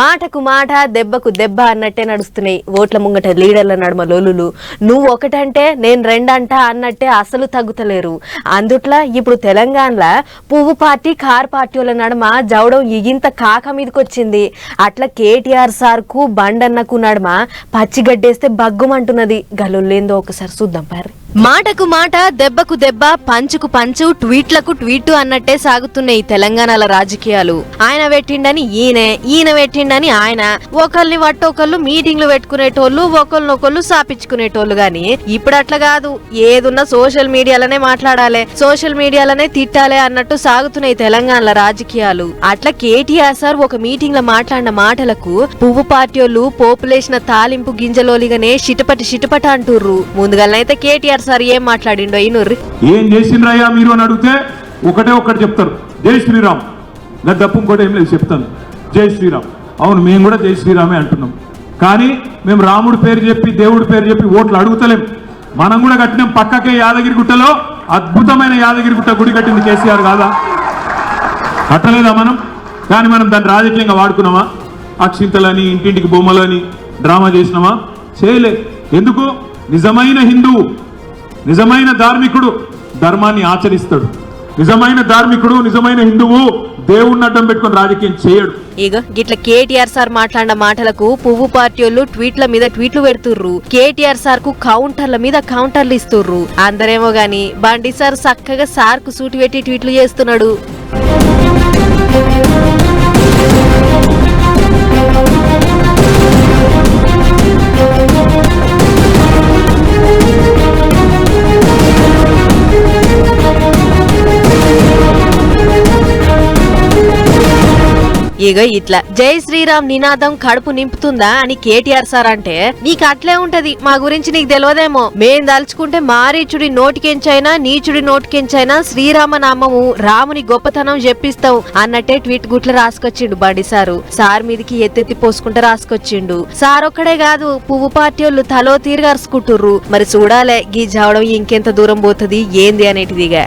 మాటకు మాట దెబ్బకు దెబ్బ అన్నట్టే నడుస్తున్నాయి. ఓట్ల ముంగట లీడర్ల నడుమ లోలులు. నువ్వు ఒకటంటే నేను రెండంట అన్నట్టే అసలు తగ్గుతలేరు. అందుట్లా ఇప్పుడు తెలంగాణలో పువ్వు పార్టీ కార్ పార్టీల నడుమ జవడం ఇగింత కాక మీదకొచ్చింది. అట్లా కేటీఆర్ సార్కు బండన్నకు నడుమ పచ్చిగడ్డేస్తే బగ్గుమంటున్నది. గలులేందో ఒకసారి చూద్దాం పారి మాటకు మాట దెబ్బకు దెబ్బ పంచుకు పంచు ట్వీట్లకు ట్వీట్ అన్నట్టే సాగుతున్నాయి తెలంగాణల రాజకీయాలు. ఆయన పెట్టిండని ఈయనే ఈయన పెట్టిండని ఆయన. ఒకళ్ళని వట్టొకళ్ళు మీటింగ్లు పెట్టుకునేటోళ్ళు ఒకళ్ళనొకళ్ళు సాపించుకునేటోళ్ళు గాని ఇప్పుడు అట్లా కాదు. ఏదున్నా సోషల్ మీడియాలోనే మాట్లాడాలి సోషల్ మీడియాలోనే తిట్టాలి అన్నట్టు సాగుతున్నాయి తెలంగాణల రాజకీయాలు. అట్లా కేటీఆర్ సార్ ఒక మీటింగ్లో మాట్లాడిన మాటలకు పువ్వు వాళ్ళు పోపులేసిన తాలింపు గింజలోలిగానే షిటపటి షిటపట అంటుర్రు. ముందుగానైతే కేటీఆర్ సార్ ఏం మాట్లాడిండో ఇనుర్రి ఏం చేసిండ్రయ్యా మీరు అని అడిగితే ఒకటే ఒకటి చెప్తారు. జై శ్రీరామ్. నా తప్పు ఇంకోటి ఏం లేదు చెప్తాను. జై శ్రీరామ్. అవును మేము కూడా జై శ్రీరామే అంటున్నాం. కానీ మేము రాముడి పేరు చెప్పి దేవుడి పేరు చెప్పి ఓట్లు అడుగుతలేం. మనం కూడా కట్టినాం పక్కకే యాదగిరి గుట్టలో. అద్భుతమైన యాదగిరి గుట్ట గుడి కట్టింది కేసీఆర్ కాదా? కట్టలేదా మనం? కానీ మనం దాన్ని రాజకీయంగా వాడుకున్నామా? అక్షింతలని ఇంటింటికి బొమ్మలని డ్రామా చేసినామా? చేయలే. ఎందుకు? నిజమైన హిందువు నిజమైన ధార్మికుడు ధర్మాన్ని ఆచరిస్తాడు. నిజమైన ధార్మికుడు నిజమైన హిందువు దేవుణ్ణి అడ్డం పెట్టుకుని రాజకీయం చేయడు. ఇక గిట్ల కేటీఆర్ సార్ మాట్లాడిన మాటలకు పువ్వు పార్టీలు ట్వీట్ల మీద ట్వీట్లు పెడుతుర్రు. కేటీఆర్ సార్కు కౌంటర్ల మీద కౌంటర్లు ఇస్తుర్రు. అందరేమో గాని బండి సార్ చక్కగా సార్కు సూటి పెట్టి ట్వీట్లు చేస్తున్నాడు. ఇగో ఇట్లా. జై శ్రీరామ్ నినాదం కడుపు నింపుతుందా అని కేటీఆర్ సార్ అంటే నీకు అట్లే ఉంటది మా గురించి నీకు తెలియదేమో మేం దలుచుకుంటే మారీచుడి నోటికెంచైనా నీచుడి నోటికెంచైనా శ్రీరామ నామము రాముని గొప్పతనం చెప్పిస్తాం అన్నట్టే ట్వీట్ గుట్ల రాసుకొచ్చిండు బండి సారు. సార్ మీదికి ఎత్తెత్తి పోసుకుంటే రాసుకొచ్చిండు. సార్ ఒక్కడే కాదు పువ్వు పార్టీ వాళ్ళు తలో తీరుగారుసుకుంటుర్రు మరి చూడాలే గీ జావడం ఇంకెంత దూరం పోతుంది ఏంది అనేటిదిగా.